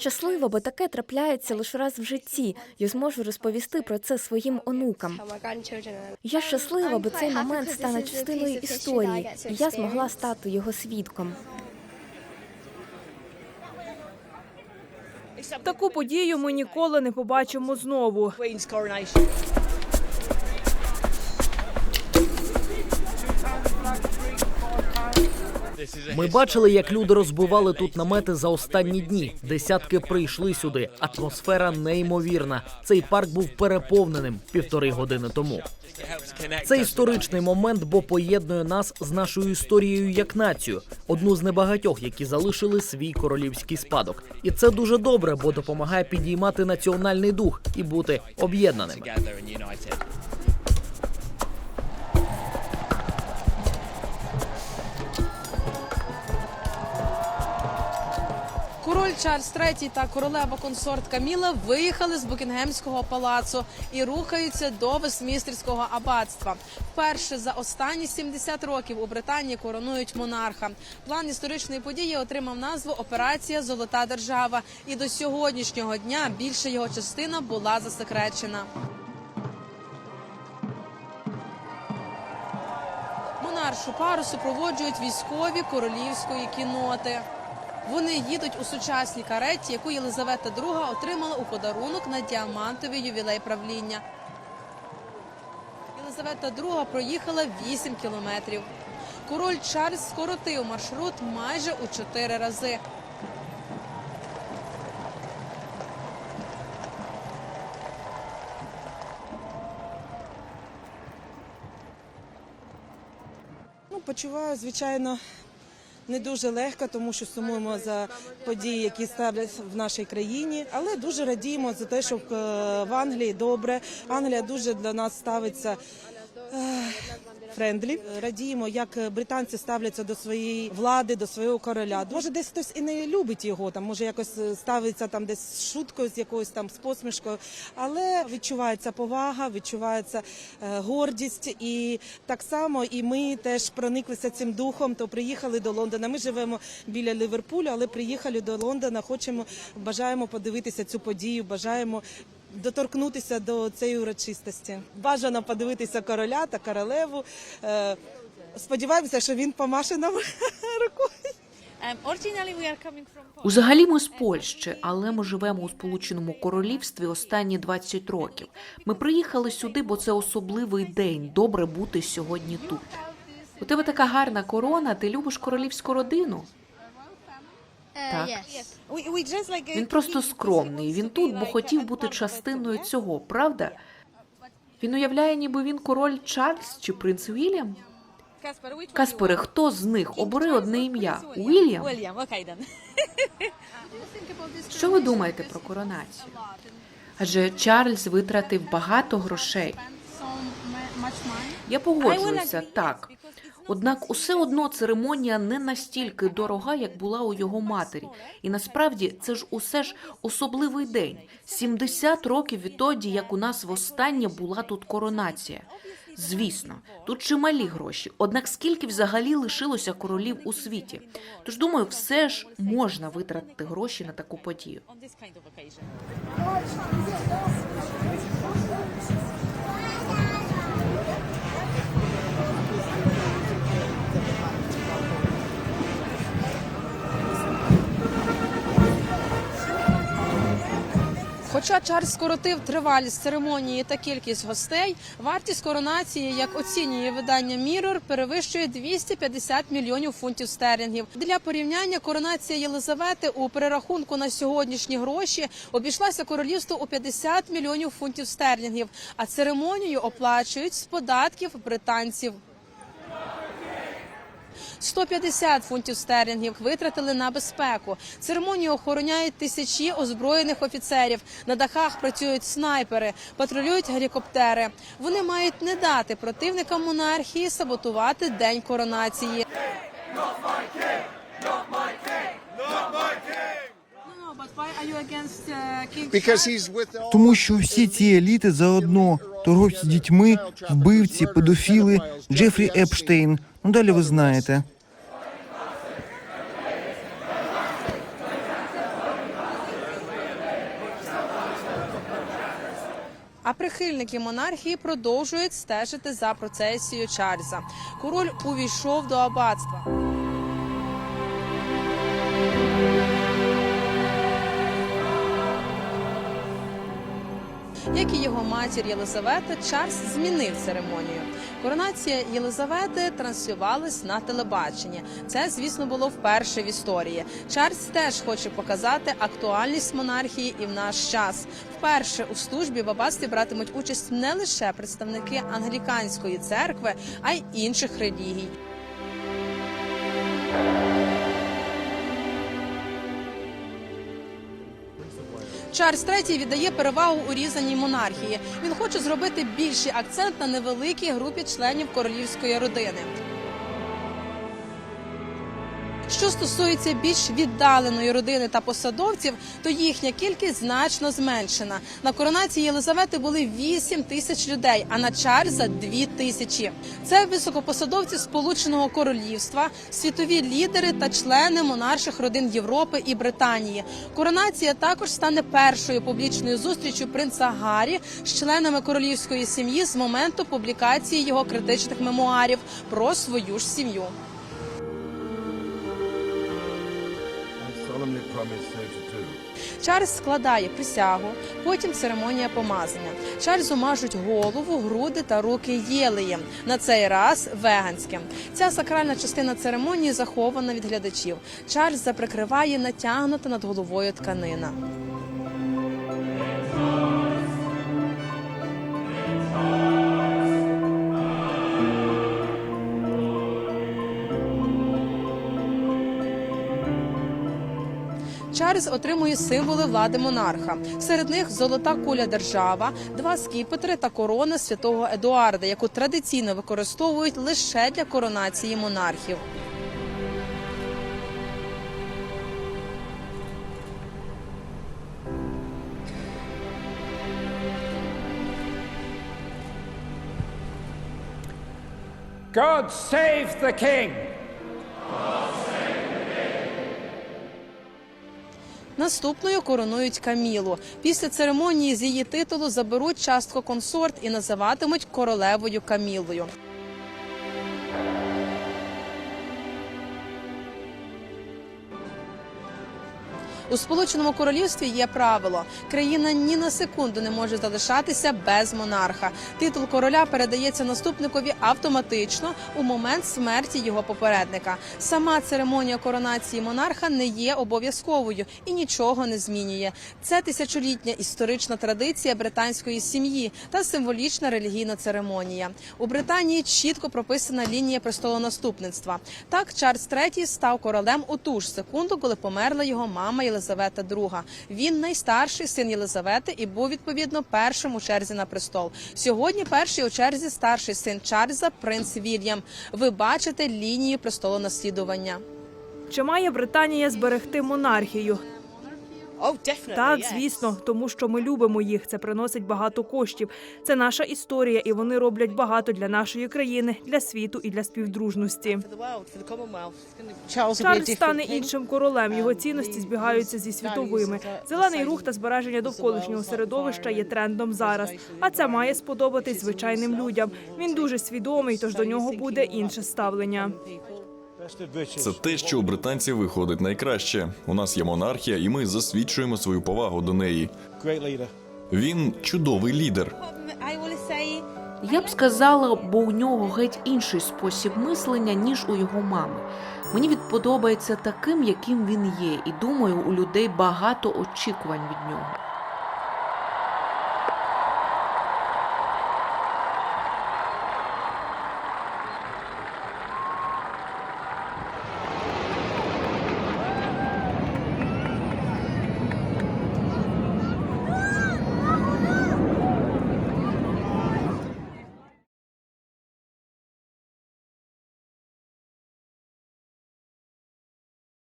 Я щаслива, бо таке трапляється лише раз в житті. Я зможу розповісти про це своїм онукам. Я щаслива, бо цей момент стане частиною історії, і я змогла стати його свідком. Таку подію ми ніколи не побачимо знову. Ми бачили, як люди розбивали тут намети за останні дні. Десятки прийшли сюди. Атмосфера неймовірна. Цей парк був переповненим півтори години тому. Це історичний момент, бо поєднує нас з нашою історією як націю, одну з небагатьох, які залишили свій королівський спадок. І це дуже добре, бо допомагає підіймати національний дух і бути об'єднаними. Король Чарльз III та королева консорт Каміла виїхали з Букінгемського палацу і рухаються до Вестмістерського аббатства. Вперше за останні 70 років у Британії коронують монарха. План історичної події отримав назву Операція Золота держава. І до сьогоднішнього дня більша його частина була засекречена. Монаршу пару супроводжують військові королівської кіноти. Вони їдуть у сучасній кареті, яку Єлизавета II отримала у подарунок на діамантовий ювілей правління. Єлизавета II проїхала 8 кілометрів. Король Чарльз скоротив маршрут майже у 4 рази. Ну, почуваю, звичайно, не дуже легко, тому що сумуємо за події, які ставляться в нашій країні. Але дуже радіємо за те, що в е, Англії добре. Англія дуже для нас ставиться. Френдлі радіємо, як британці ставляться до своєї влади, до свого короля. Може, десь хтось і не любить його, там може якось е, ставиться там десь з шуткою, з якоюсь там з посмішкою, але відчувається повага, відчувається е, гордість, і так само і ми теж прониклися цим духом. То приїхали до Лондона. Ми живемо біля Ліверпулю, але приїхали до Лондона. Хочемо, бажаємо подивитися цю подію, бажаємо. Доторкнутися до цієї урочистості. Бажано подивитися короля та королеву. Е, Сподіваємося, що він помаше нам рукою. Узагалі ми з Польщі, але ми живемо у Сполученому Королівстві останні 20 років. Ми приїхали сюди, бо це особливий день. Добре бути сьогодні тут. У тебе така гарна корона. Ти любиш королівську родину? Так. Він просто скромний. Він тут, бо хотів бути частиною цього, правда? Він уявляє, ніби він король Чарльз чи принц Вільям. Каспере, хто з них? Обери одне ім'я. Уільям? Що ви думаєте про коронацію? Адже Чарльз витратив багато грошей. Я погоджуюся, так. Однак усе одно церемонія не настільки дорога, як була у його матері. І насправді це ж усе ж особливий день. 70 років відтоді, як у нас востаннє була тут коронація. Звісно, тут чималі гроші. Однак скільки взагалі лишилося королів у світі? Тож думаю, все ж можна витратити гроші на таку подію. Хоча Чарльз скоротив тривалість церемонії та кількість гостей, вартість коронації, як оцінює видання Mirror, перевищує 250 мільйонів фунтів стерлінгів. Для порівняння коронація Єлизавети у перерахунку на сьогоднішні гроші обійшлася королівству у 50 мільйонів фунтів стерлінгів, а церемонію оплачують з податків британців. 150 фунтів стерлінгів витратили на безпеку. Церемонію охороняють тисячі озброєних офіцерів. На дахах працюють снайпери, патрулюють гелікоптери. Вони мають не дати противникам монархії саботувати день коронації. Тому що всі ці еліти заодно торговці дітьми, вбивці, педофіли, Джефрі Епштейн. Ну, Далі ви знаєте. А прихильники монархії продовжують стежити за процесією Чарльза. Король увійшов до аббатства. Як і його матір Єлизавета, Чарльз змінив церемонію. Коронація Єлизавети транслювалась на телебаченні. Це, звісно, було вперше в історії. Чарльз теж хоче показати актуальність монархії і в наш час. Вперше у службі в аббатстві братимуть участь не лише представники англіканської церкви, а й інших релігій. Чарльз III віддає перевагу урізаній монархії. Він хоче зробити більший акцент на невеликій групі членів королівської родини. Що стосується більш віддаленої родини та посадовців, то їхня кількість значно зменшена. На коронації Єлизавети були 8 тисяч людей, а на Чарльза – 2 тисячі. Це високопосадовці Сполученого Королівства, світові лідери та члени монарших родин Європи і Британії. Коронація також стане першою публічною зустрічю принца Гаррі з членами королівської сім'ї з моменту публікації його критичних мемуарів про свою ж сім'ю. Чарльз складає присягу, потім церемонія помазання. Чарльзу мажуть голову, груди та руки єлеєм. На цей раз веганським. Ця сакральна частина церемонії захована від глядачів. Чарльз заприкриває натягнута над головою тканина. Чарльз отримує символи влади монарха. Серед них золота куля держава, два скіпетри та корона святого Едуарда, яку традиційно використовують лише для коронації монархів. God save the king! Наступною коронують Камілу. Після церемонії з її титулу заберуть частку консорт і називатимуть королевою Камілою. У Сполученому Королівстві є правило: країна ні на секунду не може залишатися без монарха. Титул короля передається наступникові автоматично у момент смерті його попередника. Сама церемонія коронації монарха не є обов'язковою і нічого не змінює. Це тисячолітня історична традиція британської сім'ї та символічна релігійна церемонія. У Британії чітко прописана лінія престолонаступництва. Так Чарльз III став королем у ту ж секунду, коли померла його мама Єлизавета II. Він найстарший син Єлизавети і був відповідно першим у черзі на престол. Сьогодні перший у черзі старший син Чарльза, принц Вільям. Ви бачите лінію престолонаслідування. Чи має Британія зберегти монархію? Так, звісно, тому що ми любимо їх. Це приносить багато коштів. Це наша історія, і вони роблять багато для нашої країни, для світу і для співдружності. Чарльз стане іншим королем. Його цінності збігаються зі світовими. Зелений рух та збереження довколишнього середовища є трендом зараз. А це має сподобатись звичайним людям. Він дуже свідомий, тож до нього буде інше ставлення. Це те, що у британців виходить найкраще. У нас є монархія, і ми засвідчуємо свою повагу до неї. Він чудовий лідер. Я б сказала, бо у нього геть інший спосіб мислення, ніж у його мами. Мені він подобається таким, яким він є, і думаю, у людей багато очікувань від нього.